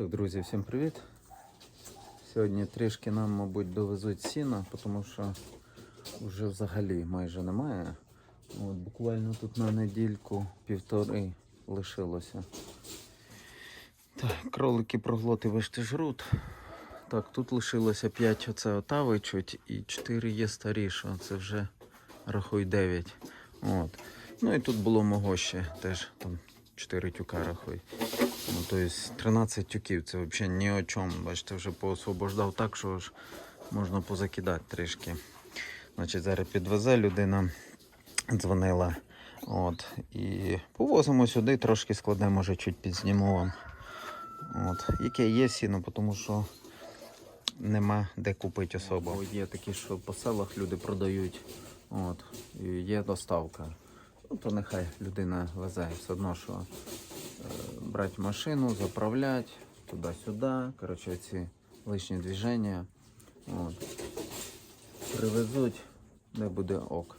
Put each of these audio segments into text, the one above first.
Так, друзі, всім привіт. Сьогодні трішки нам, мабуть, довезуть сіна, тому що вже взагалі майже немає. От, буквально тут на недільку півтори лишилося. Так, кролики проглоти вишти жрут. Так, тут лишилося 5 оце отавичуть і 4 є старіше. Це вже рахуй 9. От. Ну і тут було мого ще теж там 4 тюка рахуй. Ну, то есть 13 тюків, це взагалі ні о чому. Бачите, вже поосвобождав так, що ж можна позакидати трішки. Значить, зараз підвезе людина, дзвонила. От, і повозимо сюди, трошки складемо, може чуть підзніму вам. От, яке є сіно, тому що нема де купити особо. О, є такі, що по селах люди продають. От, і є доставка. Ну, то нехай людина везе все одно, що брати машину, заправляти туди-сюди. Коротше, ці лишні движення. От. Привезуть, де буде ок.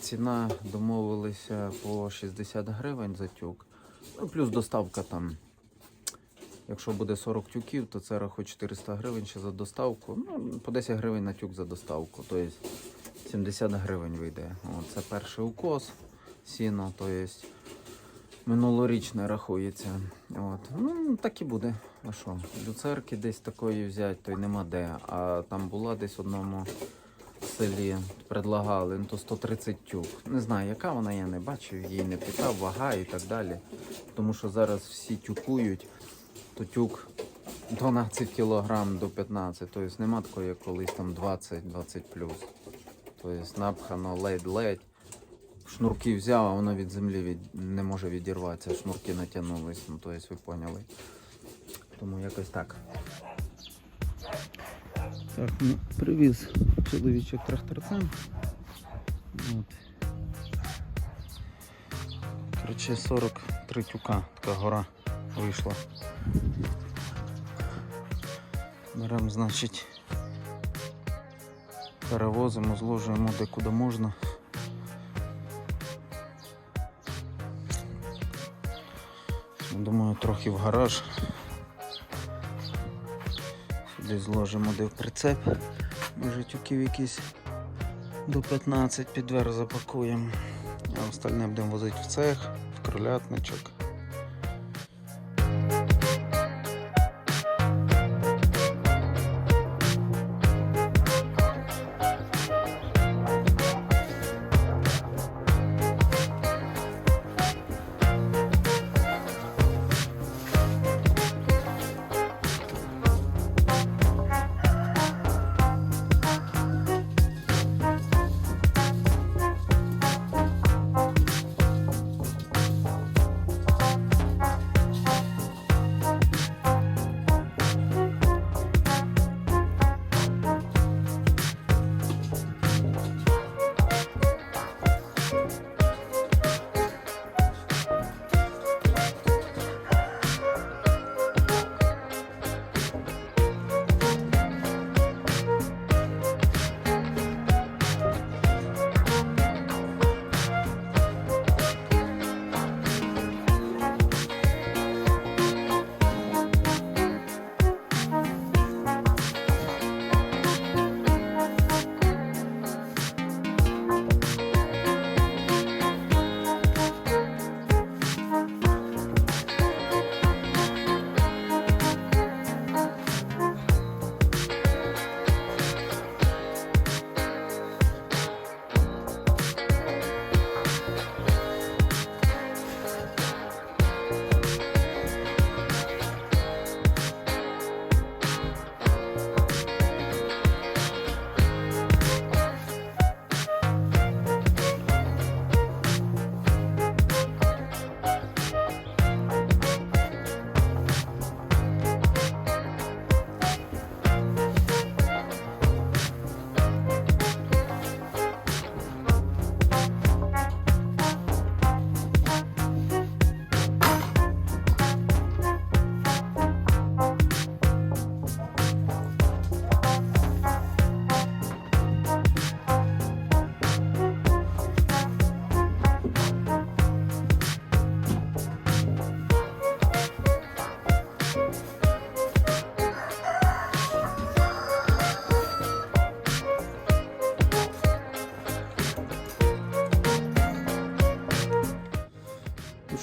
Ціна домовилися по 60 гривень за тюк. Ну, плюс доставка там. Якщо буде 40 тюків, то це рахуй 400 гривень ще за доставку. Ну, по 10 гривень на тюк за доставку. Тобто 70 гривень вийде. От, це перший укос сіно, тобто минулорічне рахується. От. Ну, так і буде. А що? Люцерки десь такої взяти, то й нема де. А там була десь в одному селі, предлагали, ну то 130 тюк. Не знаю, яка вона, я не бачив, її не питав, вага і так далі. Тому що зараз всі тюкують, то тюк 12 кг до 15, тобто нема такої, як колись там 20-20 плюс. Тобто напхано ледь-ледь. Шнурки взяв, а воно від землі від... не може відірватися. Шнурки натягнулись, ну тобто ви поняли. Тому якось так. Так, ну, привіз чоловічок тракторцем. От. Коротше, 43 тюка, така гора вийшла. Беремо, значить, перевозимо, зложуємо де куди можна. Думаю, трохи в гараж. Сюди зложимо де в прицеп. Може тюків якісь до 15 під двері запакуємо. А остальне будемо возити в цех, в кролятничок.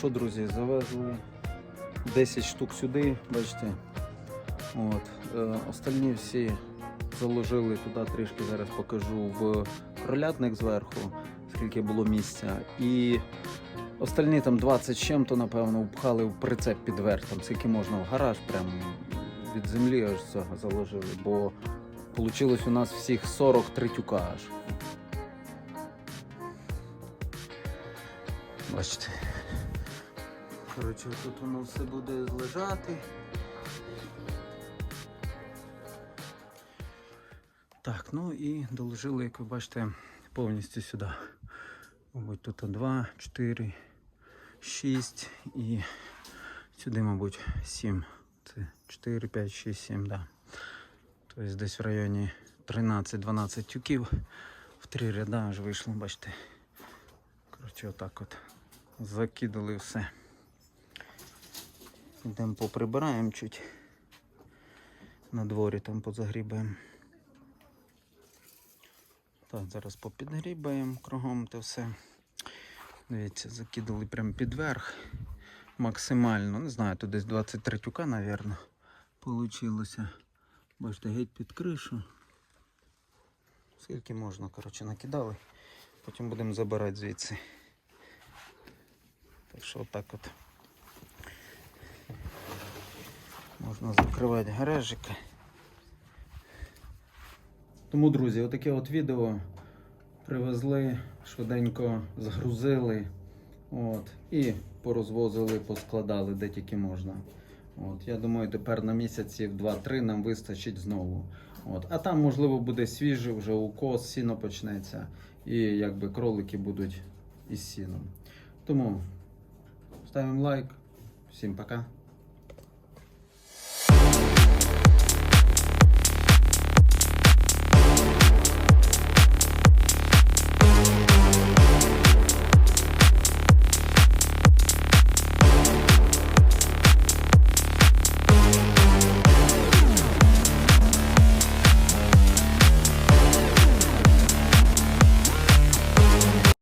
Що, друзі, завезли 10 штук сюди, бачите. От. Е, остальні всі заложили туди трішки, зараз покажу в кролятник зверху, скільки було місця. І остальні там 20 з чим-то, напевно, впхали в прицеп під верх, скільки можна в гараж, прям від землі аж цього заложили, бо вийшло у нас всіх 43 тюка аж. Бачите. Коротше, тут воно все буде лежати. Так, ну і доложили, як ви бачите, повністю сюди. Мабуть, тут 2, 4, 6 і сюди, мабуть, 7. Це 4, 5, 6, 7, да. Тобто десь в районі 13-12 тюків. В три ряда аж вийшло, бачите. Коротше, отак от. Закидали все. Йдемо поприбираємо чуть. На дворі там позагрібаємо. Так, зараз попідгрібаємо кругом те все. Дивіться, закидали прямо під верх. Максимально, не знаю, тут десь 23 тюка, напевно, получилося. Бачите, геть під кришу. Скільки можна, коротше, накидали. Потім будемо забирати звідси. Так що отак от. Можна закривати гаражики. Тому, друзі, отаке от відео привезли, швиденько згрузили от, і порозвозили, поскладали де тільки можна. От, я думаю, тепер на місяців 2-3 нам вистачить знову. От, а там, можливо, буде свіжий вже укос, сіно почнеться, і якби кролики будуть із сіном. Тому ставимо лайк. Всім пока.